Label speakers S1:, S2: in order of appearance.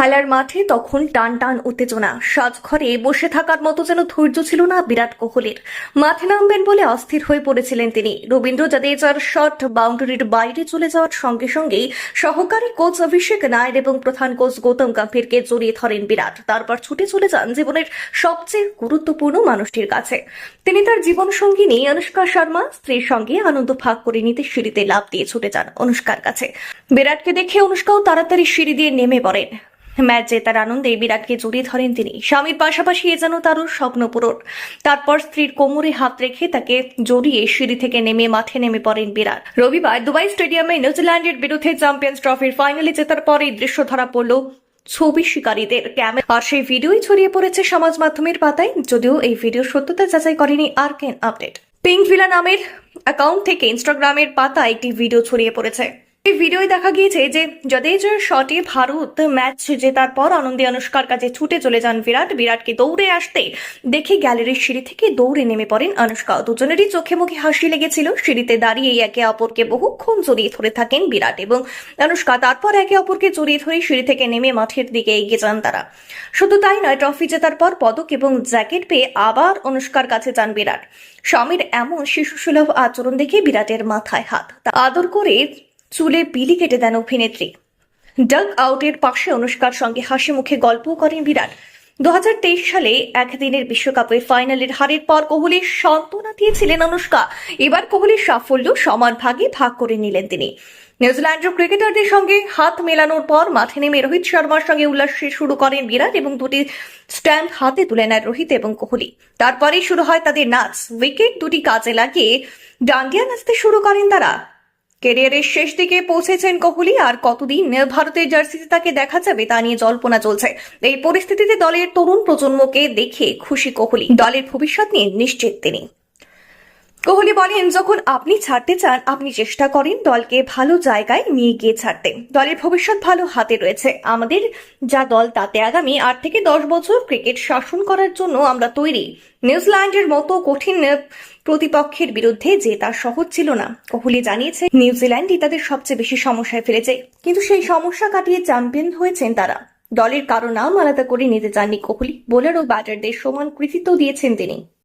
S1: খেলার মাঠে তখন টান টান উত্তেজনা। সাজঘরে বসে থাকার মতো যেন ধৈর্য ছিল না বিরাট কোহলির। মাঠে নামবেন বলে অস্থির হয়ে পড়েছিলেন তিনি। রবীন্দ্র জাদেজার শট বাউন্ডারির বাইরে চলে যাওয়ার সঙ্গে সঙ্গেই সহকারী কোচ অভিষেক নায়ের এবং প্রধান কোচ গৌতম গম্ভীরকে জড়িয়ে ধরেন বিরাট। তারপর ছুটে চলে যান জীবনের সবচেয়ে গুরুত্বপূর্ণ মানুষটির কাছে। তিনি তার জীবন সঙ্গী নিয়ে অনুষ্কা শর্মা স্ত্রীর সঙ্গে আনন্দ ভাগ করে নিতে সিঁড়িতে লাভ দিয়ে ছুটে যান অনুষ্কার কাছে। বিরাটকে দেখে অনুষ্কাও তাড়াতাড়ি সিঁড়ি দিয়ে নেমে পড়েন। ম্যাচ জেতার আনন্দে বিরাটকে জড়িয়ে ধরেন তিনি। স্বামীর পাশাপাশি এ যেন তারও স্বপ্ন পূরণ। তারপর স্ত্রীর কোমরে হাত রেখে তাকে জড়িয়ে সিঁড়ি থেকে নেমে মাঠে নেমে পড়েন বিরাট। রবিবার দুবাই স্টেডিয়ামে নিউজিল্যান্ডের বিরুদ্ধে চ্যাম্পিয়ন্স ট্রফির ফাইনালে জেতার পর এই দৃশ্য ধরা পড়ল ছবি শিকারীদের ক্যামেরা। আর সেই ভিডিওই ছড়িয়ে পড়েছে সমাজ মাধ্যমের পাতায়, যদিও এই ভিডিওর সত্যতা যাচাই করেনি আর কেন আপডেট। পিঙ্ক ভিলা নামের অ্যাকাউন্ট থেকে ইনস্টাগ্রামের পাতায় একটি ভিডিও ছড়িয়ে পড়েছে। এই দেখা গিয়েছে যে জাদেজার শটে ভারত ম্যাচ জেতার পর আনন্দে অনুষ্কার কাছে ছুটে চলে যান বিরাট। বিরাটকে দৌড়ে আসতে দেখে গ্যালারির সিঁড়ি থেকে দৌড়ে নেমে পড়েন অনুষ্কা। দুজনেরই চোখে মুখে হাসি লেগেছিল। সিঁড়িতে দাঁড়িয়ে একে অপরকে বহুক্ষণ জড়িয়ে ধরে থাকেন বিরাট এবং অনুষ্কা তারপর একে অপরকে জড়িয়ে ধরে সিঁড়ি থেকে নেমে মাঠের দিকে এগিয়ে যান তারা। শুধু তাই নয়, ট্রফি জেতার পর পদক এবং জ্যাকেট পেয়ে আবার অনুষ্কার কাছে যান বিরাট। স্বামীর এমন শিশুসুলভ আচরণ দেখে বিরাটের মাথায় হাত। আদর করে চুলে বিলি কেটে দেন অভিনেত্রী। ডাক আউটের পাশে অনুষ্কার সঙ্গে হাসি মুখে গল্পও করেন বিরাট। দুহাজার তেইশ সালে একদিনের বিশ্বকাপের ফাইনালের হারের পর কোহলির সান্ত্বনা দিয়েছিলেন অনুষ্কা। এবার কোহলির সাফল্য সমান ভাগে ভাগ করে নিলেন তিনি। নিউজিল্যান্ডের ক্রিকেটারদের সঙ্গে হাত মেলানোর পর মাঠে নেমে রোহিত শর্মার সঙ্গে উল্লাস শুরু করেন বিরাট এবং দুটি স্ট্যাম্প হাতে তুলে নেয় রোহিত এবং কোহলি। তারপরেই শুরু হয় তাদের নাচ। উইকেট দুটি কাজে লাগিয়ে ডান্ডিয়া নাচতে শুরু করেন তারা। কেরিয়ারের শেষ দিকে পৌঁছেছেন কোহলি, আর কতদিন ভারতের জার্সিতে তাকে দেখা যাবে তা নিয়ে জল্পনা চলছে। এই পরিস্থিতিতে দলের তরুণ প্রজন্মকে দেখে খুশি কোহলি। দলের ভবিষ্যৎ নিয়ে নিশ্চিত তিনি। কোহলি বলেন, যখন আপনি ছাড়তে চান, আপনি চেষ্টা করেন দলকে ভালো জায়গায় নিয়ে গিয়ে ছাড়তে। দলের ভবিষ্যৎ ভালো হাতে রয়েছে। আমাদের যা দল, তাতে আগামী আট থেকে দশ বছর ক্রিকেট শাসন করার জন্য আমরা তৈরি। নিউজিল্যান্ডের মতো কঠিন প্রতিপক্ষের বিরুদ্ধে যে জেতা সহজ ছিল না। কোহলি জানিয়েছে নিউজিল্যান্ডই তাদের সবচেয়ে বেশি সমস্যায় ফেলেছে। কিন্তু সেই সমস্যা কাটিয়ে চ্যাম্পিয়ন হয়েছেন তারা। দলের কারও নাম আলাদা করে নিতে চাননি কোহলি। বোলার ও ব্যাটারদের সমান কৃতিত্ব দিয়েছেন তিনি।